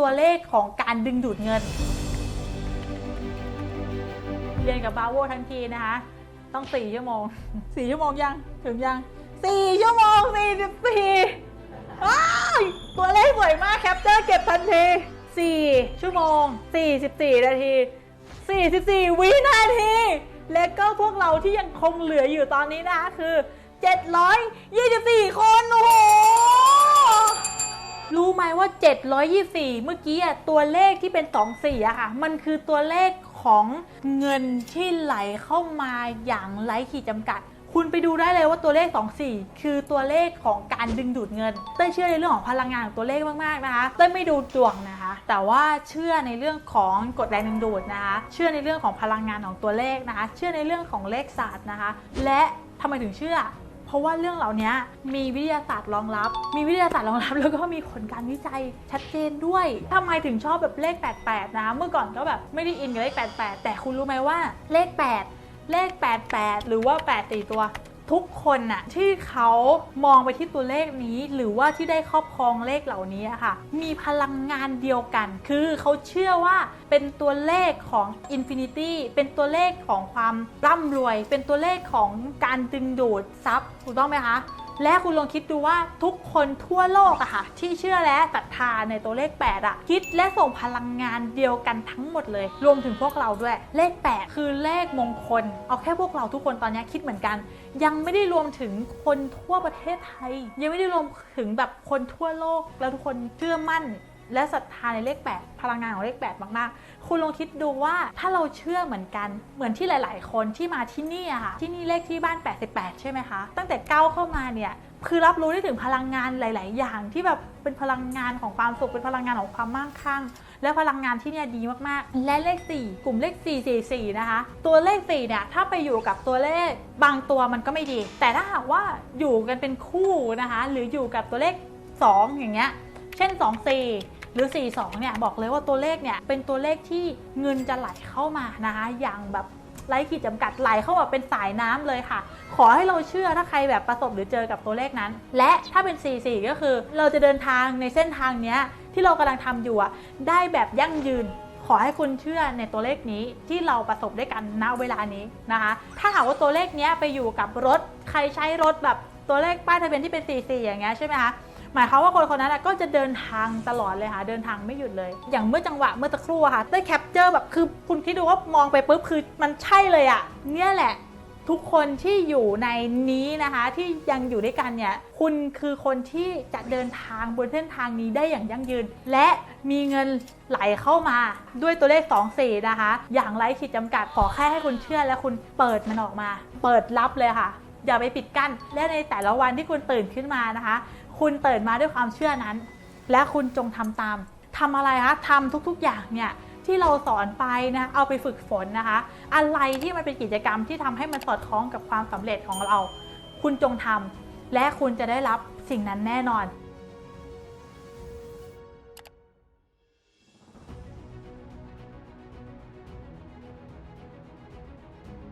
ตัวเลขของการดึงดูดเงิน เรียนกับบาโวทั้งทีนะคะ ต้อง 4 ชั่วโมง 4 ชั่วโมงยัง ถึงยัง 4 ชั่วโมง 44ตัวเลขสวยมากแคปเจอร์เก็บทันที 4 ชั่วโมง 44 นาที 44 วินาที และก็พวกเราที่ยังคงเหลืออยู่ตอนนี้นะคะคือ 724 คน โอ้โหรู้ไหม ว่า 724 เมื่อกี้อะตัวเลขที่เป็น 24อะค่ะ มันคือตัวเลขของเงินที่ไหลเข้ามาอย่างไร้ขีดจำกัด คุณไปดูได้เลยว่าตัวเลข 24 คือตัวเลขของการดึงดูดเงินเต้ยเชื่อในเรื่องของพลังงานของตัวเลขมากๆนะคะเต้ยไม่ดูดวงนะคะ แต่ว่าเชื่อในเรื่องของกฎแรงดึงดูดนะคะ เชื่อในเรื่องของพลังงานของตัวเลขนะคะ เชื่อในเรื่องของเลขศาสตร์นะคะ และทำไมถึงเชื่อ เพราะว่าเรื่องเหล่านี้มีวิทยาศาสตร์รองรับ มีวิทยาศาสตร์รองรับ แล้วก็มีผลการวิจัยชัดเจนด้วยทำไมถึงชอบแบบเลข 88นะคะเมื่อก่อนก็แบบไม่ได้อินกับเลข 88 แต่คุณรู้ไหมว่าเลข 8 เลข 88 หรือว่า 8 4 ตัว ทุกคนน่ะที่เขามองไปที่ตัวเลขนี้ หรือว่าที่ได้ครอบครองเลขเหล่านี้ค่ะ มีพลังงานเดียวกัน คือเขาเชื่อว่าเป็นตัวเลขของอินฟินิตี้เป็นตัวเลขของความร่ำรวย เป็นตัวเลขของการดึงดูดทรัพย์ถูกต้องไหมคะ และคุณลองคิดดูว่าทุกคนทั่วโลกอะค่ะ ที่เชื่อและศรัทธาในตัวเลข 8 อะ คิดและส่งพลังงานเดียวกันทั้งหมดเลย รวมถึงพวกเราด้วย เลข 8 คือเลขมงคล เอาแค่พวกเราทุกคนตอนนี้คิดเหมือนกัน ยังไม่ได้รวมถึงคนทั่วประเทศไทย ยังไม่ได้รวมถึงแบบคนทั่วโลกแล้วทุกคนเชื่อมั่น และศรัทธาในเลข 8 พลังงานของเลข 8 มากๆ คุณลองคิดดูว่าถ้าเราเชื่อเหมือนกัน เหมือนที่หลาย ๆ คนที่มาที่นี่อะค่ะ ที่นี่เลขที่บ้าน 88 ใช่ไหมคะ ตั้งแต่ก้าวเข้ามาเนี่ยคือรับรู้ได้ถึงพลังงานหลาย ๆ อย่างที่แบบเป็นพลังงานของความสุขเป็นพลังงานของความมั่งคั่ง และพลังงานที่เนี่ยดีมาก ๆ และเลข 4 กลุ่มเลข 444 นะคะ ตัวเลข 4 เนี่ย ถ้าไปอยู่กับตัวเลขบางตัวมันก็ไม่ดี แต่ถ้าหากว่าอยู่กันเป็นคู่นะคะ หรืออยู่กับตัวเลข 2 อย่างเงี้ย เช่น 24 หรือ 42 เนี่ยบอกเลยว่าตัวเลขเนี่ยเป็นตัวเลขที่เงินจะไหลเข้ามานะคะอย่างแบบไร้ขีดจำกัดไหลเข้ามาเป็นสายน้ำเลยค่ะ ขอให้เราเชื่อถ้าใครแบบประสบหรือเจอกับตัวเลขนั้น และถ้าเป็น 44 ก็คือ เราจะเดินทางในเส้นทางเนี้ยที่เรากำลังทำอยู่อะได้แบบยั่งยืน ขอให้คุณเชื่อในตัวเลขนี้ที่เราประสบด้วยกันณเวลานี้นะคะ ถ้าหากว่าตัวเลขเนี้ยไปอยู่กับรถ ใครใช้รถแบบตัวเลขป้ายทะเบียนที่เป็น 44 อย่างเงี้ยใช่ไหมคะ หมายความว่าคนคนนั้นก็จะเดินทางตลอดเลยค่ะเดินทางไม่หยุดเลย อย่างเมื่อจังหวะเมื่อตะครู่ค่ะได้แคปเจอร์แบบคือคุณคิดดูว่ามองไปปุ๊บคือมันใช่เลยอะเนี่ยแหละทุกคนที่อยู่ในนี้นะคะที่ยังอยู่ด้วยกันเนี่ยคุณคือคนที่จะเดินทางบนเส้นทางนี้ได้อย่างยั่งยืน และมีเงินไหลเข้ามาด้วยตัวเลข 2 4 นะคะ อย่างไร้ขีดจำกัดขอแค่ให้คุณเชื่อและคุณเปิดมันออกมา เปิดรับเลยค่ะ อย่าไปปิดกั้นและในแต่ละวันที่คุณตื่นขึ้นมานะคะ คุณเตื่นมาด้วยความเชื่อนั้น และคุณจงทำตามทำอะไรคะทำทุกๆอย่างเนี่ยที่เราสอนไปนะเอาไปฝึกฝนนะคะ อะไรที่มันเป็นกิจกรรมที่ทำให้มันสอดคล้องกับความสำเร็จของเรา คุณจงทำและคุณจะได้รับสิ่งนั้นแน่นอน